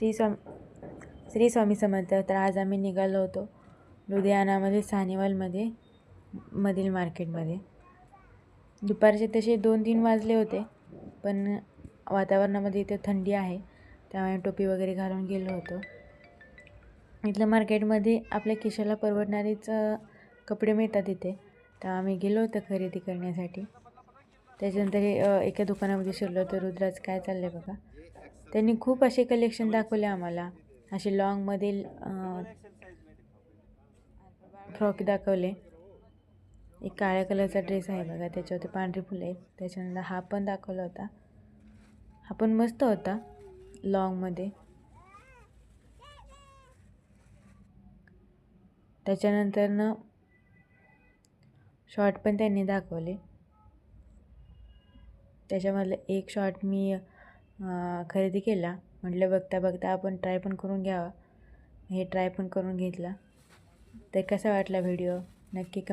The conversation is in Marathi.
श्री स्वामी श्री स्वामी समर्थ तर आज आम्ही निघालो होतो लुधियानामध्ये सानेवालमध्ये मधील मार्केटमध्ये. दुपारचे तसे दोन तीन वाजले होते पण वातावरणामध्ये इथे थंडी आहे त्यामुळे टोपी वगैरे घालून गेलो होतो. इथल्या मार्केटमध्ये आपल्या खिशाला परवडणारेच कपडे मिळतात इथे तर आम्ही गेलो होतो खरेदी करण्यासाठी. त्याच्यानंतर एका दुकानामध्ये शिरलो होतो. रुद्राज काय चाललं आहे बघा? त्यांनी खूप असे कलेक्शन दाखवले आम्हाला. असे लॉंगमधील फ्रॉक दाखवले. एक काळ्या कलरचा ड्रेस आहे बघा त्याच्यावरती पांढरी फुलं आहेत. त्याच्यानंतर हा पण दाखवला होता. हा पण मस्त होता लॉंगमध्ये त्याच्यानंतरनं शॉर्ट पण त्यांनी दाखवले. त्याच्यामधलं एक शॉर्ट मी खरेदी केला. म्हटलं बघता बघता आपण ट्राय पण करून घ्यावा. हे ट्राय पण करून घेतला. तर कसा वाटला व्हिडिओ नक्की कम